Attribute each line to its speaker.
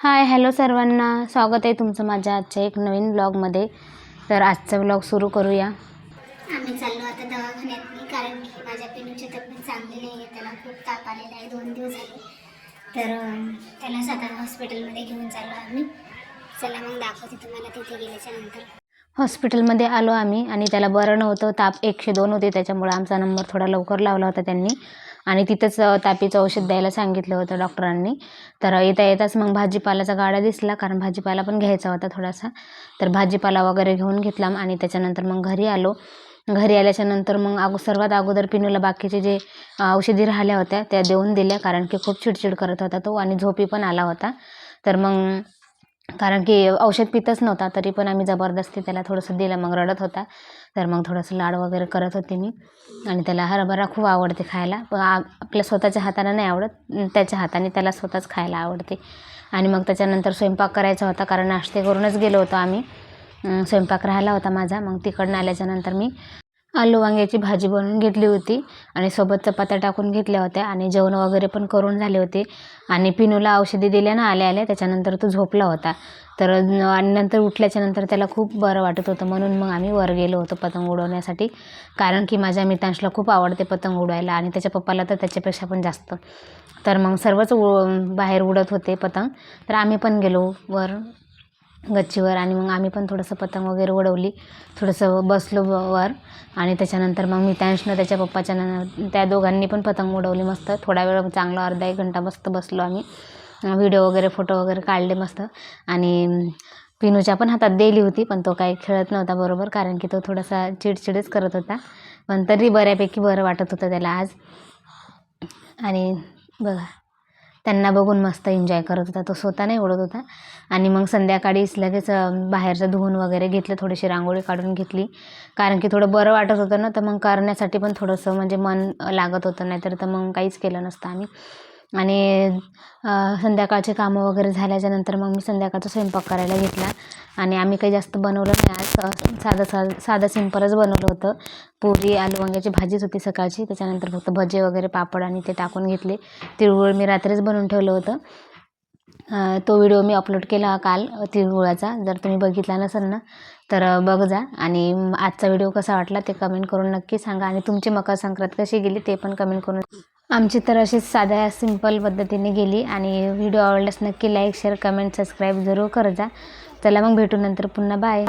Speaker 1: Hi hello सर्वांना. स्वागत आहे तुमचं माझ्या आजच्या एक नवीन ब्लॉगमध्ये. तर आजचा ब्लॉग सुरू करूया.
Speaker 2: आम्ही चाललो आता दवाखान्यात कारण की माझ्या पिनूची तब्येत चांगली नाही आहे त्याला खूप ताप आलेला आहे दोन दिवस झाले. तर त्याला सातारा हॉस्पिटलमध्ये घेऊन चाललो आम्ही. चला मग दाखवते तुम्हाला तिथे गेल्याच्यानंतर.
Speaker 1: हॉस्पिटलमध्ये आलो आम्ही आणि त्याला बरं नव्हतं ताप एकशे दोन होते त्याच्यामुळे आमचा नंबर थोडा लवकर लावला होता त्यांनी. आणि तिथंच तापीचं औषध द्यायला सांगितलं होतं डॉक्टरांनी. तर येता येताच मग भाजीपाल्याचा गाडा दिसला कारण भाजीपाला पण घ्यायचा होता थोडासा. तर भाजीपाला वगैरे घेऊन घेतला आणि त्याच्यानंतर मग घरी आलो. घरी आल्याच्यानंतर मग अगो सर्वात अगोदर पिनूला बाकीचे जे औषधी राहिल्या होत्या त्या देऊन दिल्या कारण की खूप चिडचिड करत होता तो आणि झोपी पण आला होता. तर मग कारण की औषध पितच नव्हता तरी पण आम्ही जबरदस्ती त्याला थोडंसं दिलं. मग रडत होता. तर मग थोडंसं लाड वगैरे करत होते मी. आणि त्याला हरभरा खूप आवडते खायला. पण आपल्या स्वतःच्या हाताने नाही आवडत. त्याच्या हाताने त्याला स्वतःच खायला आवडते. आणि मग त्याच्यानंतर स्वयंपाक करायचा होता. कारण नाश्ते करूनच गेलो होतो आम्ही. स्वयंपाक राहिला होता माझा. मग तिकडनं आल्याच्यानंतर मी आलू वांग्याची भाजी बनवून घेतली होती आणि सोबत चपात्या टाकून घेतल्या होत्या आणि जेवण वगैरे पण करून झाले होते. आणि पिनूला औषधी दिल्या ना आल्या आल्या त्याच्यानंतर तो झोपला होता. तर आणि नंतर उठल्याच्या नंतर त्याला खूप बरं वाटत होतं. म्हणून मग आम्ही वर गेलो होतो पतंग उडवण्यासाठी. कारण की माझ्या मित्रांशला खूप आवडते पतंग उडवायला आणि त्याच्या पप्पाला तर त्याच्यापेक्षा पण जास्त. तर मग सर्वच उ बाहेर उडत होते पतंग. तर आम्ही पण गेलो वर. गच्चीवर आणि मग आम्ही पण थोडंसं पतंग वगैरे उडवली. थोडंसं बसलो वर आणि त्याच्यानंतर मग मी त्यांच्यानं त्याच्या पप्पाच्या न त्या दोघांनी पण पतंग उडवली मस्त. थोडा वेळ चांगला अर्धा एक घंटा मस्त बसलो आम्ही. व्हिडिओ वगैरे फोटो वगैरे काढले मस्त. आणि पिनूच्या पण हातात दिली होती पण तो काही खेळत नव्हता बरोबर कारण की तो थोडासा चिडचिडच करत होता. पण तरी बऱ्यापैकी बरं वाटत होतं त्याला आज. आणि बघा. त्यांना बघून मस्त एन्जॉय करत होता. तो स्वतः नाही ओढत होता. आणि मग संध्याकाळीच लगेच बाहेरचं धुवून वगैरे घेतलं थोडीशी रांगोळी काढून घेतली. कारण की थोडं बरं वाटत होतं ना तर मग करण्यासाठी पण थोडंसं म्हणजे मन लागत होतं. नाहीतर तर मग काहीच केलं नसतं आम्ही. आणि संध्याकाळचे कामं वगैरे झाल्याच्यानंतर मग मी संध्याकाळचा स्वयंपाक करायला घेतला. आणि आम्ही काही जास्त बनवलं नाही आज. साधं साधं साधं सिंपलच बनवलं होतं. पुरी आलू वांग्याची भाजीच होती सकाळची. त्याच्यानंतर फक्त भजे वगैरे पापड आणि ते टाकून घेतले. तिळगुळ मी रात्रीच बनवून ठेवलं होतं. तो व्हिडिओ मी अपलोड केला काल तिळगुळाचा. जर तुम्ही बघितला नसेल ना तर बघ जा. आणि आजचा व्हिडिओ कसा वाटला ते कमेंट करून नक्की सांगा. आणि तुमची मकर संक्रांत कशी गेली ते पण कमेंट करून आमची तर अशीच साध्या सिंपल पद्धतीने गेली आणि व्हिडिओ आवडल्यास नक्की लाईक शेअर कमेंट सबस्क्राईब जरूर करत जा चला मग भेटू नंतर पुन्हा. बाय